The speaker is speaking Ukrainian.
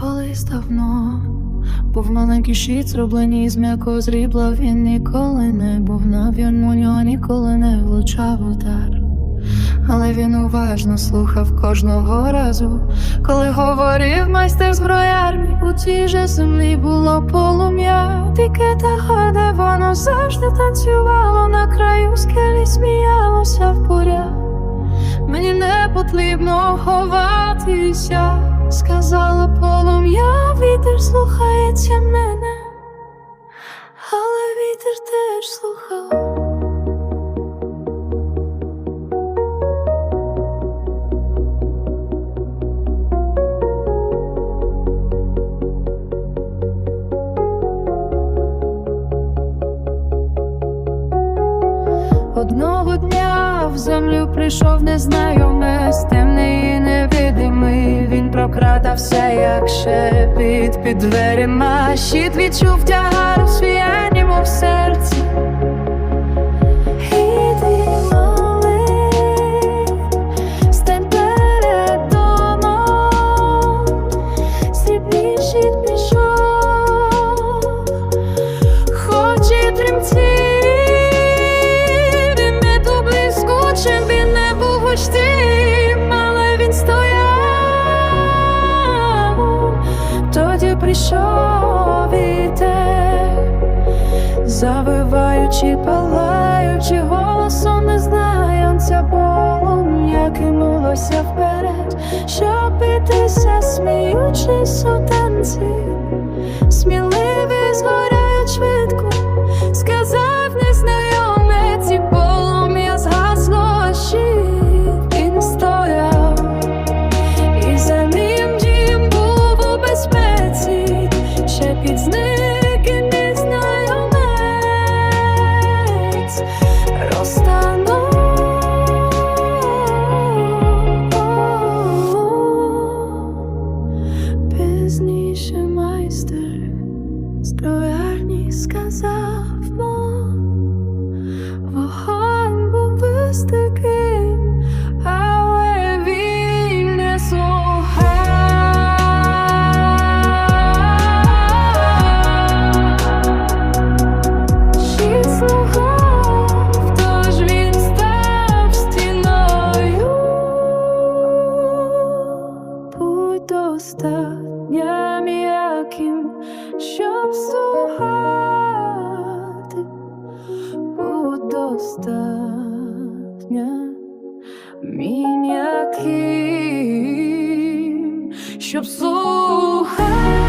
Колись давно був маленький щит, зроблений з м'якого зрібла. Він ніколи не був у нього ніколи не влучав удар. Але він уважно слухав кожного разу, коли говорив майстер зброярні, у цій же землі було полум'я, Тільки та ходе, воно завжди танцювало на краю скелі, сміялося в буря. Мені не потрібно ховатися, сказала полум'я, вітер слухається мене, Одного дня в землю прийшов незнайомець, темний і невидимий. Він прокрадався, як шепіт під дверима. Щит відчув тягар у свій в серці. Пішов, хоч і тремтів, прийшов вітер, завиваючи, палаючи голосом незнайомця полум'я кинулося вперед, щоб битися, сміючись у танці, сміливий зброярні сказав, мо м'яким, щоб слухати.